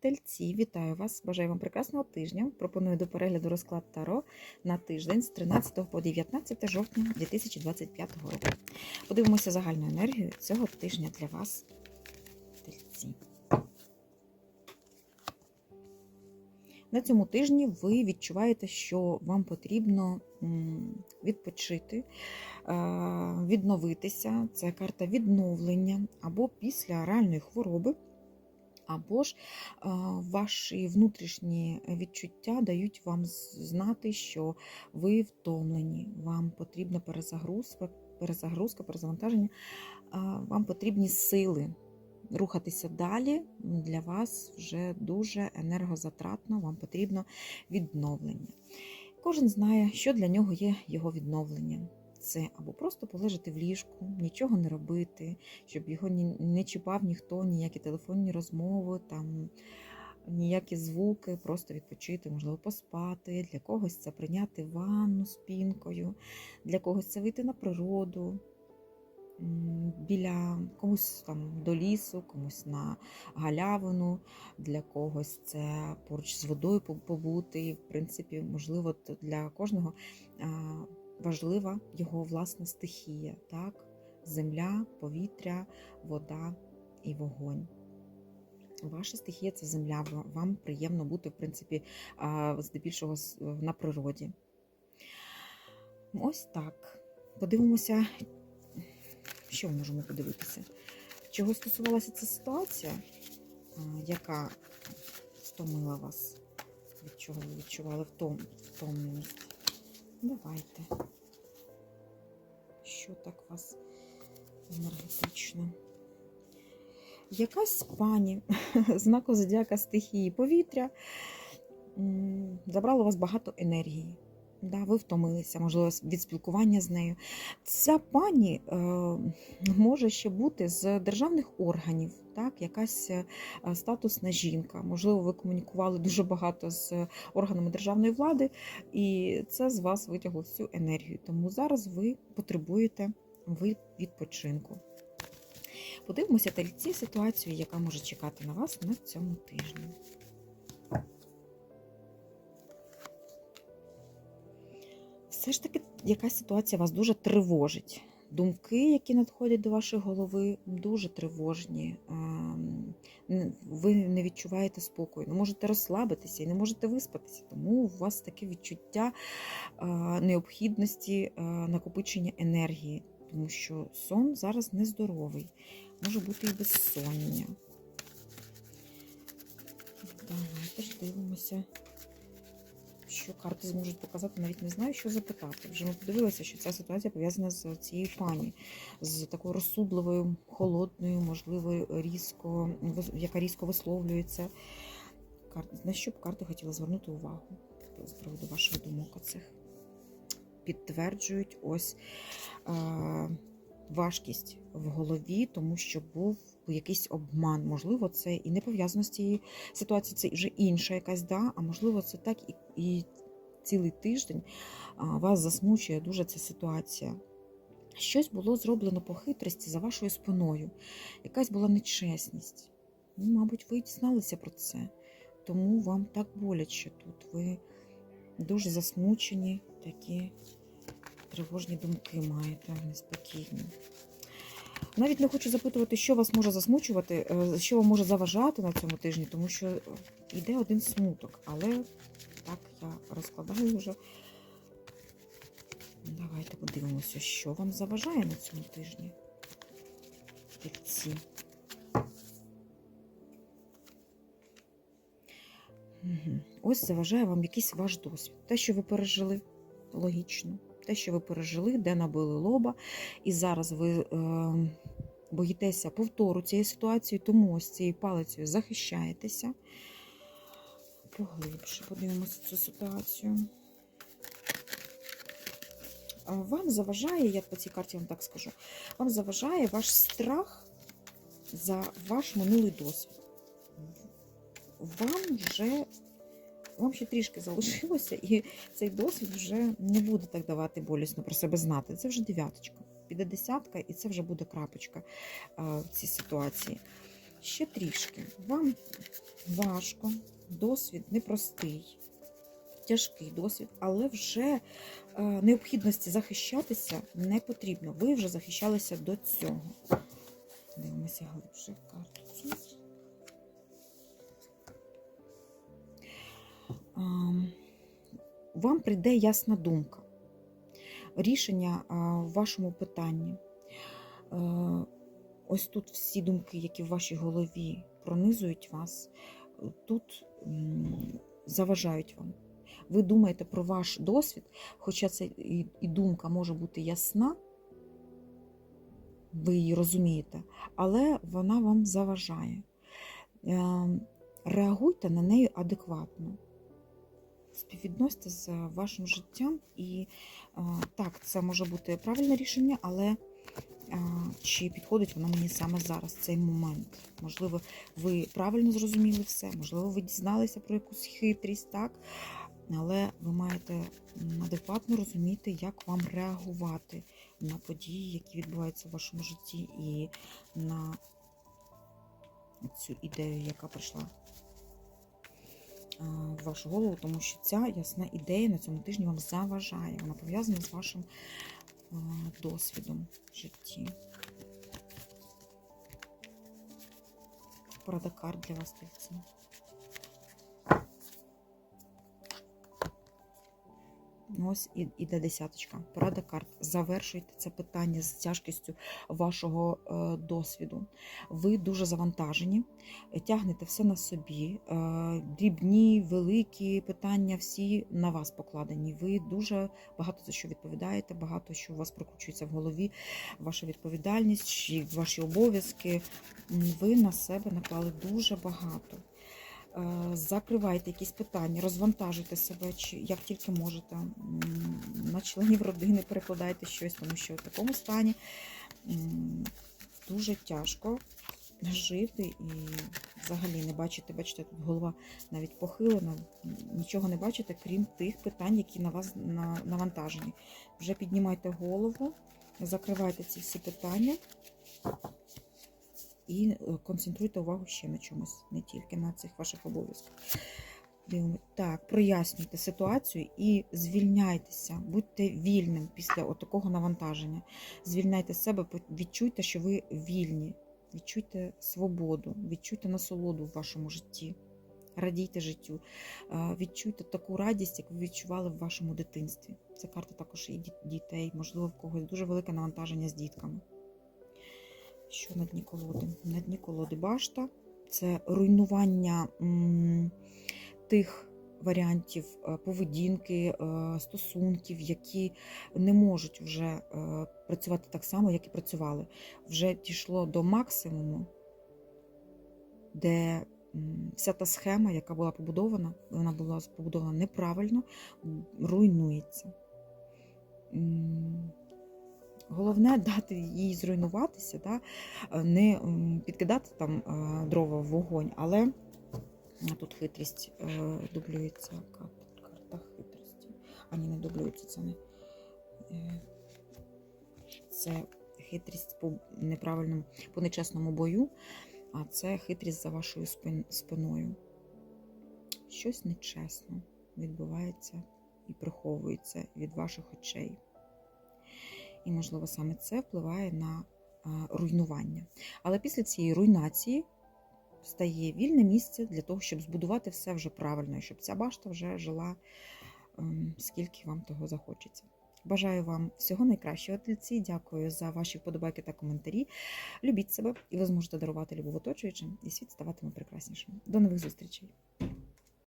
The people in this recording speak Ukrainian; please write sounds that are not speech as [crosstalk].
Тельці, вітаю вас! Бажаю вам прекрасного тижня. Пропоную до перегляду розклад Таро на тиждень з 13 по 19 жовтня 2025 року. Подивимося загальну енергію цього тижня для вас, тельці. На цьому тижні ви відчуваєте, що вам потрібно відпочити, відновитися. Це карта відновлення або після реальної хвороби. Або ж е, ваші внутрішні відчуття дають вам знати, що ви втомлені, вам потрібна перезагрузка, перезагрузка, перезавантаження, е, вам потрібні сили рухатися далі. Для вас вже дуже енергозатратно, вам потрібно відновлення. Кожен знає, що для нього є його відновлення. Це або просто полежати в ліжку, нічого не робити, щоб його не чіпав ніхто, ніякі телефонні розмови, там ніякі звуки, просто відпочити, можливо, поспати. Для когось це прийняти ванну з пінкою, для когось це вийти на природу, біля комусь там до лісу, комусь на галявину, для когось це поруч з водою побути. В принципі, можливо, для кожного важлива його власна стихія, так? Земля, повітря, вода і вогонь. Ваша стихія це земля. Вам приємно бути, в принципі, здебільшого на природі. Ось так. Подивимося, що ми можемо подивитися. Чого стосувалася ця ситуація, яка втомила вас, від чого ви відчували втом, втомленість? Давайте. Що так вас енергетично? Якась пані [laughs] знаку зодіака стихії повітря забрала у вас багато енергії. Да, ви втомилися, можливо, від спілкування з нею. Ця пані е, може ще бути з державних органів, так, якась е, статусна жінка. Можливо, ви комунікували дуже багато з органами державної влади, і це з вас витягло всю енергію. Тому зараз ви потребуєте відпочинку. Подивимося тельці ситуацію, яка може чекати на вас на цьому тижні. Все ж таки, якась ситуація вас дуже тривожить. Думки, які надходять до вашої голови, дуже тривожні. Ем, Ви не відчуваєте спокою, не можете розслабитися і не можете виспатися. Тому у вас таке відчуття е, необхідності е, накопичення енергії, тому що сон зараз нездоровий, може бути і безсоння. Давайте ж дивимося, що карти зможуть показати. Навіть не знаю, що запитати. Вже ми подивилися, що ця ситуація пов'язана з цією пані, з такою розсудливою, холодною, можливо, різко, яка різко висловлюється. На що б карти хотіли звернути увагу з приводу ваших думок оцих? Підтверджують ось е, важкість в голові, тому що був якийсь обман. Можливо, це і не пов'язано з цією ситуацією, це вже інша якась, да? а можливо, це так і, і цілий тиждень вас засмучує дуже ця ситуація. Щось було зроблено по хитрості за вашою спиною, якась була нечесність. Ну, мабуть, ви дізналися про це, тому вам так боляче тут. Ви дуже засмучені, такі тривожні думки маєте, неспокійні. Навіть не хочу запитувати, що вас може засмучувати, е, що вам може заважати на цьому тижні, тому що йде один смуток. Але так я розкладаю вже. Давайте подивимося, що вам заважає на цьому тижні. Тельці. Мгм. Ось заважає вам якийсь ваш досвід. Те, що ви пережили, логічно. Те, що ви пережили, де набили лоба, і зараз ви е, боїтеся повтору цієї ситуації, тому ось цією палицею захищаєтеся. Поглибше подивимося цю ситуацію. Вам заважає, я по цій карті вам так скажу, вам заважає ваш страх за ваш минулий досвід. Вам вже вам ще трішки залишилося, і цей досвід вже не буде так давати болісно про себе знати. Це вже дев'яточка. Піде десятка, і це вже буде крапочка в цій ситуації. ще трішки. Вам важко, досвід непростий, тяжкий досвід, але вже необхідності захищатися не потрібно. Ви вже захищалися до цього. Дивимося глибше карту. Вам прийде ясна думка, рішення в вашому питанні. Е, Ось тут всі думки, які в вашій голові пронизують вас, тут заважають вам. Ви думаєте про ваш досвід, хоча це і, думка може бути ясна, ви її розумієте, але вона вам заважає. Е, Реагуйте на неї адекватно. Співвідносьте з вашим життям, і так, це може бути правильне рішення, але чи підходить воно мені саме зараз, цей момент. Можливо, ви правильно зрозуміли все, можливо, ви дізналися про якусь хитрість, так? Але ви маєте адекватно розуміти, як вам реагувати на події, які відбуваються в вашому житті, і на цю ідею, яка прийшла в вашу голову, тому що ця ясна ідея на цьому тижні вам заважає. Вона пов'язана з вашим досвідом в житті. Порада карт для вас тельці. Ось іде десяточка. Порада карт. Завершуйте це питання з тяжкістю вашого е, досвіду. Ви дуже завантажені, тягнете все на собі. Е, дрібні, великі питання всі на вас покладені. Ви дуже багато за що відповідаєте, багато що у вас прокручується в голові, ваша відповідальність, ваші обов'язки. Ви на себе наклали дуже багато. Е, Закривайте якісь питання, розвантажуйте себе, чи як тільки можете. На членів родини перекладайте щось, тому що в такому стані дуже тяжко жити і взагалі не бачите, бачите, тут голова навіть похилена, нічого не бачите, крім тих питань, які на вас навантажені. Вже піднімайте голову, закривайте ці всі питання і е, концентруйте увагу ще на чомусь, не тільки на цих ваших обов'язках. Так, прояснюйте ситуацію і звільняйтеся, будьте вільним після такого навантаження. Звільняйте себе, відчуйте, що ви вільні, відчуйте свободу, відчуйте насолоду в вашому житті. Радійте життю, Е, відчуйте таку радість, як ви відчували в вашому дитинстві. Це карта також і дітей, можливо, в когось дуже велике навантаження з дітками. Що на дні колоди? На дні колоди башта це руйнування м, тих варіантів е, поведінки, е, стосунків, які не можуть вже е, працювати так само, як і працювали. Вже дійшло до максимуму, де вся та схема, яка була побудована, вона була побудована неправильно, руйнується. Головне дати їй зруйнуватися, да? е, не підкидати там е, дрова в вогонь, але тут хитрість е, дублюється. Карта, хитрості. А ні, не дублюється, це не. Це хитрість по неправильному, по нечесному бою, а це хитрість за вашою спиною. Щось нечесно відбувається і приховується від ваших очей. І, можливо, саме це впливає на руйнування. Але після цієї руйнації стає вільне місце для того, щоб збудувати все вже правильно, і щоб ця башта вже жила ем, скільки вам того захочеться. Бажаю вам всього найкращого тельці. Дякую за ваші вподобайки та коментарі. Любіть себе, і ви зможете дарувати любов оточуючим, і світ ставатиме прекраснішим. До нових зустрічей!